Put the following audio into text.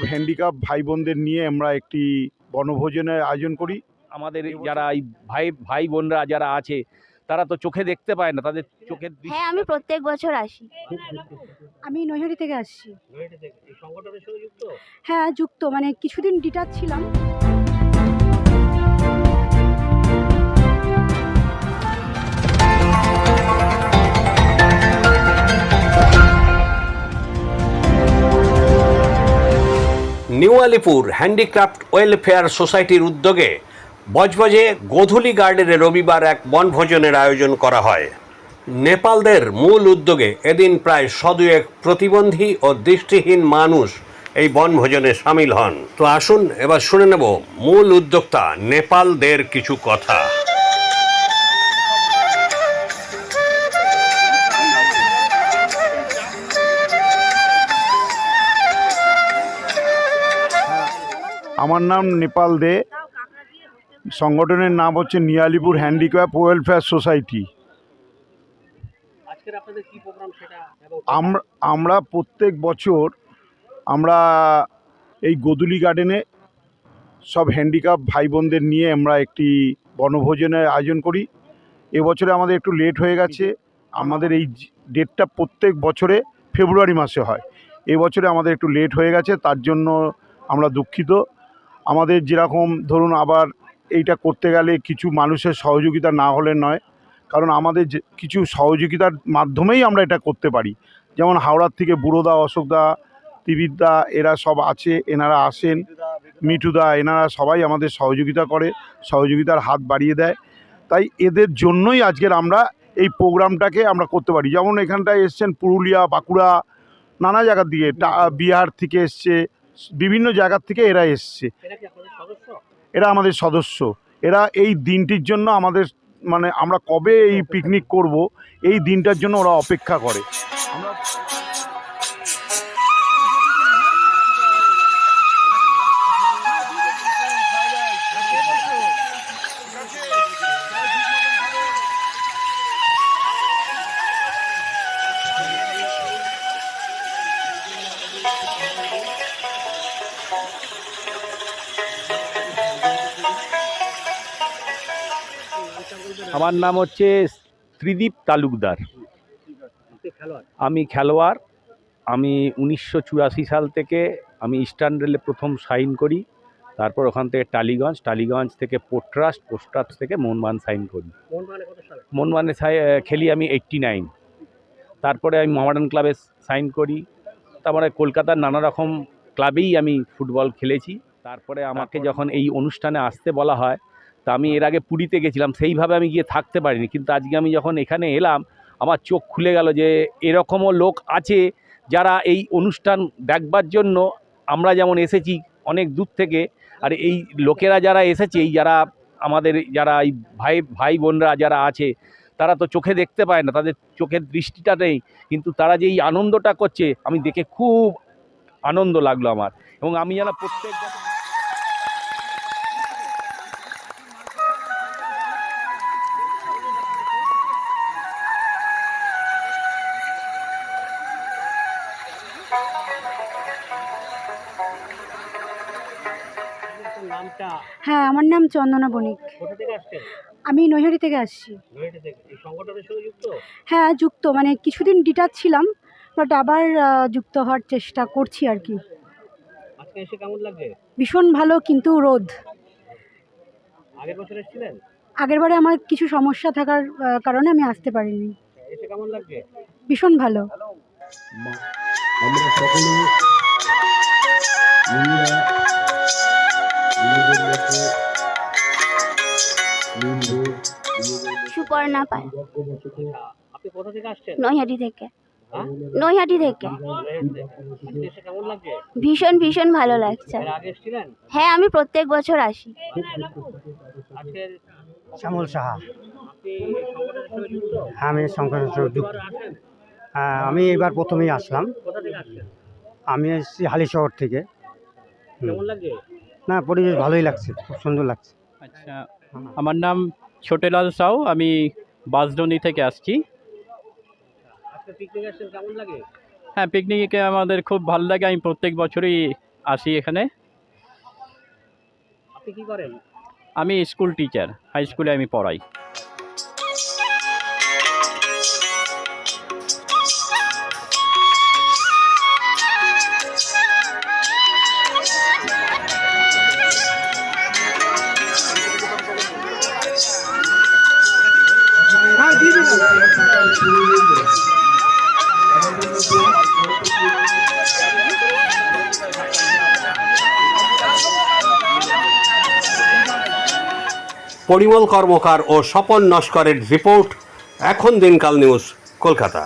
সব হ্যান্ডিক্যাপ ভাই বোনদের নিয়ে আমরা একটি বনভোজনের আয়োজন করি। আমাদের যারা এই ভাই ভাই বোনরা যারা আছে তারা তো চোখে দেখতে পায় না তাদের চোখে হ্যাঁ আমি প্রত্যেক বছর আসি। আমি নৈহাটি থেকে আসছি। হ্যাঁ যুক্ত। মানে কিছুদিন ডিটার ছিলাম। নিউ আলিপুর হ্যান্ডিক্রাফট ওয়েলফেয়ার সোসাইটির উদ্যোগে বজবজে গোধূলি গার্ডেনে রবিবার এক বনভোজনের আয়োজন করা হয়। নেপালদের মূল উদ্যোগে এদিন প্রায় সদুয়েক প্রতিবন্ধী ও দৃষ্টিহীন মানুষ এই বনভোজনে সামিল হন। তো আসুন, এবার শুনে নেব মূল উদ্যোক্তা নেপালদের কিছু কথা। আমার নাম নেপাল দে। সংগঠনের নাম হচ্ছে নিয়ালিপুর হ্যান্ডিক্যাপ ওয়েলফেয়ার সোসাইটি। আমরা আমরা প্রত্যেক বছর আমরা এই গোদুলি গার্ডেনে সব হ্যান্ডিক্যাপ ভাই বোনদের নিয়ে আমরা একটি বনভোজনের আয়োজন করি। এবছরে আমাদের একটু লেট হয়ে গেছে। আমাদের এই ডেটটা প্রত্যেক বছরে ফেব্রুয়ারি মাসে হয়। এবছরে আমাদের একটু লেট হয়ে গেছে তার জন্য আমরা দুঃখিত। আমাদের যেরকম ধরুন আবার এইটা করতে গেলে কিছু মানুষের সহযোগিতা না হলে নয়। কারণ আমাদের যে কিছু সহযোগিতার মাধ্যমেই আমরা এটা করতে পারি। যেমন হাওড়ার থেকে বুড়োদা, অশোকদা তিবিরদা এরা সব আছে, এনারা আসেন। মিঠুদা, এনারা সবাই আমাদের সহযোগিতা করে, সহযোগিতার হাত বাড়িয়ে দেয়। তাই এদের জন্যই আজকের আমরা এই প্রোগ্রামটাকে আমরা করতে পারি। যেমন এখানটায় এসছেন পুরুলিয়া, বাঁকুড়া, নানা জায়গার দিকে বিহার থেকে এসছে বিভিন্ন জায়গার থেকে এরা এসছে। এরা আমাদের সদস্য। এরা এই দিনটির জন্য আমাদের মানে আমরা কবে এই পিকনিক করব এই দিনটার জন্য ওরা অপেক্ষা করে। আমরা আমার নাম হচ্ছে ত্রিদীপ তালুকদার। আমি খেলোয়াড়। আমি উনিশশো চুরাশি সাল থেকে আমি ইস্টার্ন রেলে প্রথম সাইন করি। তারপর ওখান থেকে টালিগঞ্জ টালিগঞ্জ থেকে পোট্রাস্ট পোস্ট্রাস্ট থেকে মোহনবাগান সাইন করি। সাই- খেলি আমি এইট্টি নাইন তারপরে আমি মহামেডান ক্লাবে সাইন করি। তারপরে কলকাতার নানা রকম ক্লাবেই আমি ফুটবল খেলেছি। তারপরে আমাকে যখন এই অনুষ্ঠানে আসতে বলা হয় তা আমি এর আগে পুরীতে গেছিলাম সেইভাবে আমি গিয়ে থাকতে পারিনি। কিন্তু আজকে আমি যখন এখানে এলাম আমার চোখ খুলে গেল যে এরকমও লোক আছে যারা এই অনুষ্ঠান দেখবার জন্য আমরা যেমন এসেছি অনেক দূর থেকে আর এই লোকেরা যারা এসেছে এই যারা আমাদের যারা এই ভাই ভাই বোনরা যারা আছে তারা তো চোখে দেখতে পায় না তাদের চোখের দৃষ্টিটা নেই। কিন্তু তারা যে এই আনন্দটা করছে আমি দেখে খুব আনন্দ লাগল আমার। এবং আমি যেন প্রত্যেক হ্যাঁ আমার নাম চন্দনা বণিক। আমি নৈহারি থেকে আসছি। হ্যাঁ যুক্ত। মানে কিছুদিন ডিটাচ ছিলাম বাট আবার যুক্ত হওয়ার চেষ্টা করছি আর কি। আজকে এসে কেমন লাগছে? ভীষণ ভালো কিন্তু রোদ। আগের বছর এসেছিলেন? আগেরবারে আমার কিছু সমস্যা থাকার কারণে আমি আসতে পারিনি। এসে কেমন লাগছে? ভীষণ ভালো। আমরা সকলে সুপর্ণা পাল। বক্ষবসত আপনি কোথা থেকে আসছেন? নৈহাটি থেকে? নৈহাটি থেকে। ভীষণ ভীষণ ভালো লাগছে। এর আগে এসেছিলেন? হ্যাঁ আমি প্রত্যেক বছর আসি। শ্যামল সাহা। আপনি এই সংগঠনের সঙ্গে যুক্ত? হ্যাঁ আমি আসেন। হ্যাঁ, আমি এবার প্রথমেই আসলাম। থেকে আমি এসেছি হালিশহর থেকে। হুম। কেমন লাগছে না পরিবেশ ভালোই লাগছে খুব সুন্দর লাগছে। আচ্ছা আমার নাম ছোটেলাল সাউ আমি বাসডনি থেকে আসছি আজকে পিকনিক আসছেন কেমন লাগে হ্যাঁ পিকনিকে আমাদের খুব ভালো লাগে। আমি প্রত্যেক বছরই আসি এখানে। আপনি কি করেন? আমি স্কুল টিচার হাই স্কুলে আমি পড়াই। পরিমল কর্মকার ও স্বপন নস্করের রিপোর্ট এখন দিনকাল নিউজ কলকাতা।